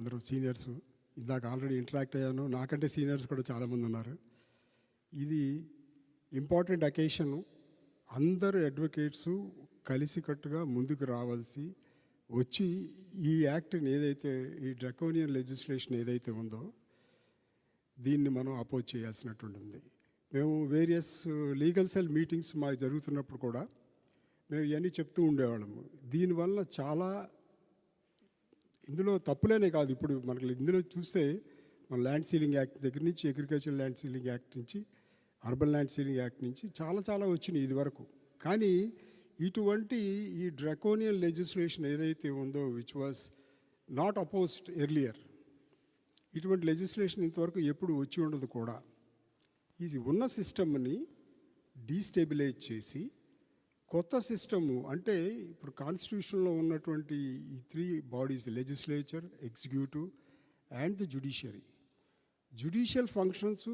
అందరూ సీనియర్స్ ఇందాక already interact అయ్యాను. నాకంటే సీనియర్స్ కూడా చాలామంది ఉన్నారు. ఇది ఇంపార్టెంట్ అకేషన్. అందరు అడ్వకేట్స్ కలిసికట్టుగా ముందుకు రావాల్సి వచ్చి ఈ యాక్ట్ని ఏదైతే ఈ డ్రకోనియన్ లెజిస్లేషన్ ఏదైతే ఉందో దీన్ని మనం అపోజ్ చేయాల్సినట్టు ఉంటుంది మేము వేరియస్ లీగల్ సెల్ మీటింగ్స్ మాకు జరుగుతున్నప్పుడు కూడా మేము ఇవన్నీ చెప్తూ ఉండేవాళ్ళము. దీనివల్ల చాలా ఇందులో తప్పులేనే కాదు. ఇప్పుడు మనకి ఇందులో చూస్తే మన ల్యాండ్ సీలింగ్ యాక్ట్ దగ్గర నుంచి అగ్రికల్చర్ ల్యాండ్ సీలింగ్ యాక్ట్ నుంచి అర్బన్ ల్యాండ్ సీలింగ్ యాక్ట్ నుంచి చాలా చాలా వచ్చినాయి ఇది వరకు. కానీ ఇటువంటి ఈ డ్రకోనియన్ లెజిస్లేషన్ ఏదైతే ఉందో which was not opposed earlier ఇటువంటి లెజిస్లేషన్ ఇంతవరకు ఎప్పుడు వచ్చి ఉండదు కూడా. ఈ ఉన్న సిస్టమ్ని డీస్టెబిలైజ్ చేసి కొత్త సిస్టము అంటే ఇప్పుడు కాన్స్టిట్యూషన్లో ఉన్నటువంటి ఈ three bodies legislature executive and the judiciary judicial functions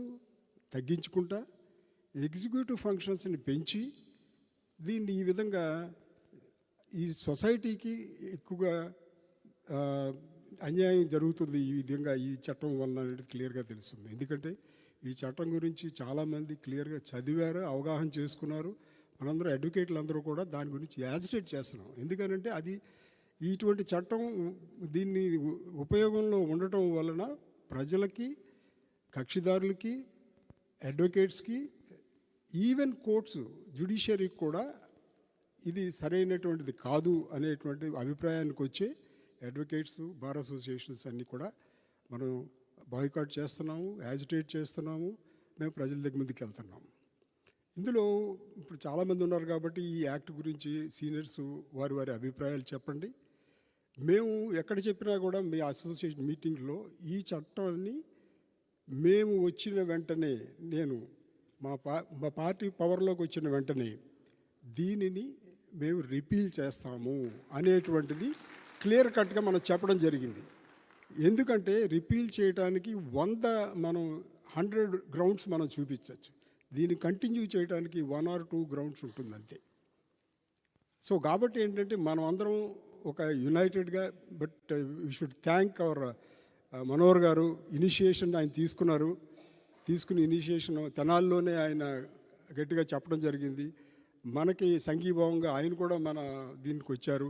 తగ్గించుకుంటా executive ఫంక్షన్స్ని పెంచి దీన్ని ఈ విధంగా ఈ సొసైటీకి ఎక్కువగా అన్యాయం జరుగుతుంది ఈ విధంగా ఈ చట్టం వలన అనేది క్లియర్గా తెలుస్తుంది. ఎందుకంటే ఈ చట్టం గురించి చాలామంది క్లియర్గా చదివారు అవగాహన చేసుకున్నారు. మనందరూ అడ్వకేట్లు అందరూ కూడా దాని గురించి యాజిటేట్ చేస్తున్నాం. ఎందుకనంటే అది ఇటువంటి చట్టం దీన్ని ఉపయోగంలో ఉండటం వలన ప్రజలకి కక్షిదారులకి అడ్వకేట్స్కి ఈవెన్ కోర్ట్స్ జ్యుడిషియరీకి కూడా ఇది సరైనటువంటిది కాదు అనేటువంటి అభిప్రాయానికి వచ్చే అడ్వకేట్స్ బార్ అసోసియేషన్స్ అన్నీ కూడా మనం బాయ్కాట్ చేస్తున్నాము యాజిటేట్ చేస్తున్నాము మేము ప్రజల దగ్గర ముందుకు వెళ్తున్నాము ఇందులో ఇప్పుడు చాలామంది ఉన్నారు కాబట్టి ఈ యాక్ట్ గురించి సీనియర్స్ వారి వారి అభిప్రాయాలు చెప్పండి. మేము ఎక్కడ చెప్పినా కూడా మీ అసోసియేషన్ మీటింగ్లో ఈ చట్టాన్ని మేము వచ్చిన వెంటనే నేను మా పా మా పార్టీ పవర్లోకి వచ్చిన వెంటనే దీనిని మేము రిపీల్ చేస్తాము అనేటువంటిది క్లియర్ కట్గా మనం చెప్పడం జరిగింది. ఎందుకంటే రిపీల్ చేయడానికి వంద మనం హండ్రెడ్ గ్రౌండ్స్ మనం చూపించవచ్చు దీన్ని కంటిన్యూ చేయడానికి వన్ ఆర్ టూ గ్రౌండ్స్ ఉంటుంది అంతే సో కాబట్టి ఏంటంటే మనం అందరం ఒక యునైటెడ్గా but we should thank our Manohar గారు ఇనిషియేషన్ ఆయన తీసుకున్నారు. తీసుకుని ఇనిషియేషన్ తెనాల్లోనే ఆయన గట్టిగా చెప్పడం జరిగింది. మనకి సంఘీభావంగా ఆయన కూడా మన దీనికి వచ్చారు.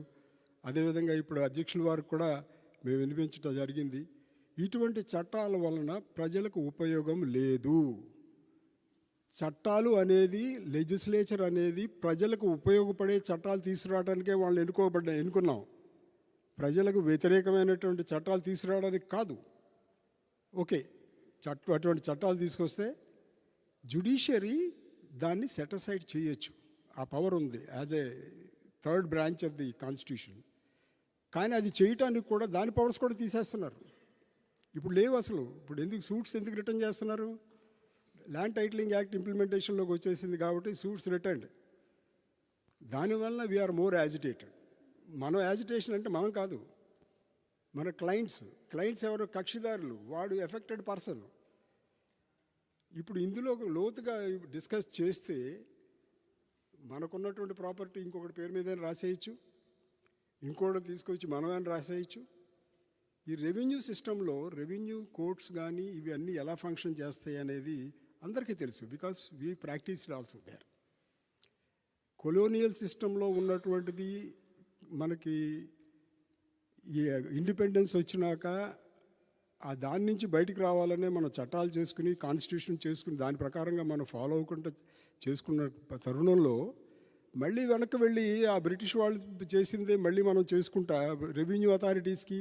అదేవిధంగా ఇప్పుడు అధ్యక్షుల వారికి కూడా మేము వినిపించడం జరిగింది. ఇటువంటి చట్టాల వలన ప్రజలకు ఉపయోగం లేదు. చట్టాలు అనేది లెజిస్లేచర్ అనేది ప్రజలకు ఉపయోగపడే చట్టాలు తీసుకురావడానికే వాళ్ళు ఎన్నుకోబడ్డా ఎన్నుకున్నాం. ప్రజలకు వ్యతిరేకమైనటువంటి చట్టాలు తీసుకురావడానికి కాదు. ఓకే చట్ట అటువంటి చట్టాలు తీసుకొస్తే జుడిషియరీ దాన్ని సెటసైడ్ చేయొచ్చు. ఆ పవర్ ఉంది as a third branch of the constitution కానీ అది చేయటానికి కూడా దాని పవర్స్ కూడా తీసేస్తున్నారు. ఇప్పుడు లేవు అసలు. ఇప్పుడు ఎందుకు సూట్స్ ఎందుకు రిటర్న్ చేస్తున్నారు? ల్యాండ్ టైటిలింగ్ యాక్ట్ ఇంప్లిమెంటేషన్లోకి వచ్చేసింది కాబట్టి సూట్స్ రిటర్న్డ్ దానివల్ల వీఆర్ మోర్ యాజిటేటెడ్ మనం యాజిటేషన్ అంటే మనం కాదు. మన క్లయింట్స్ క్లయింట్స్ ఎవరు? కక్షిదారులు. వాడు ఎఫెక్టెడ్ పర్సన్ ఇప్పుడు ఇందులో లోతుగా డిస్కస్ చేస్తే మనకున్నటువంటి ప్రాపర్టీ ఇంకొకటి పేరు మీద రాసేయచ్చు. ఇంకోటి తీసుకొచ్చి మనమేనా రాసేయచ్చు. ఈ రెవెన్యూ సిస్టంలో రెవెన్యూ కోర్ట్స్ కానీ ఇవి అన్నీ ఎలా ఫంక్షన్ చేస్తాయి అనేది అందరికీ తెలుసు because we practised also their colonial సిస్టంలో ఉన్నటువంటిది మనకి ఈ ఇండిపెండెన్స్ వచ్చినాక ఆ దాని నుంచి బయటికి రావాలనే మనం చట్టాలు చేసుకుని కాన్స్టిట్యూషన్ చేసుకుని దాని ప్రకారంగా మనం ఫాలో అవ్వకుండా చేసుకున్న తరుణంలో మళ్ళీ వెనక్కి వెళ్ళి ఆ బ్రిటిష్ వాళ్ళు చేసిందే మళ్ళీ మనం చేసుకుంటా రెవెన్యూ అథారిటీస్కి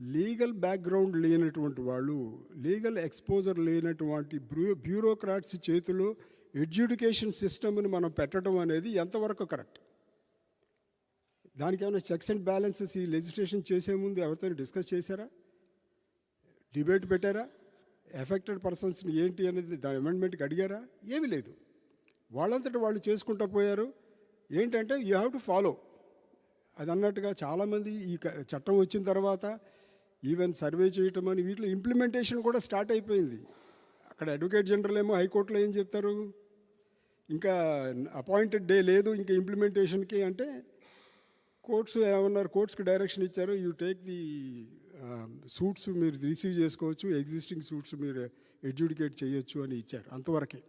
లీగల్ బ్యాక్గ్రౌండ్ లేనటువంటి వాళ్ళు లీగల్ ఎక్స్పోజర్ లేనటువంటి బ్రూ బ్యూరోక్రాట్స్ చేతిలో ఎడ్యుకేషన్ సిస్టమ్ని మనం పెట్టడం అనేది ఎంతవరకు కరెక్ట్? దానికి ఏమైనా చెక్స్ అండ్ బ్యాలెన్సెస్ ఈ లెజిస్లేషన్ చేసే ముందు ఎవరితో డిస్కస్ చేశారా? డిబేట్ పెట్టారా? ఎఫెక్టెడ్ పర్సన్స్ని ఏంటి అనేది దాని అమెండ్మెంట్కి అడిగారా? ఏమీ లేదు. వాళ్ళంతటి వాళ్ళు చేసుకుంటూ పోయారు. ఏంటంటే యూ హ్యావ్ టు ఫాలో అది అన్నట్టుగా చాలామంది ఈ చట్టం వచ్చిన తర్వాత ఈవెన్ సర్వే చేయటం అని వీటిలో ఇంప్లిమెంటేషన్ కూడా స్టార్ట్ అయిపోయింది. అక్కడ అడ్వకేట్ జనరల్ ఏమో హైకోర్టులో ఏం చెప్తారు? ఇంకా అపాయింటెడ్ డే లేదు ఇంకా ఇంప్లిమెంటేషన్కి అంటే కోర్ట్స్ ఏమన్నారు? కోర్ట్స్కి డైరెక్షన్ ఇచ్చారు. యూ టేక్ ది సూట్స్ మీరు రిసీవ్ చేసుకోవచ్చు ఎగ్జిస్టింగ్ సూట్స్ మీరు ఎడ్యుడికేట్ చేయొచ్చు అని ఇచ్చారు అంతవరకే.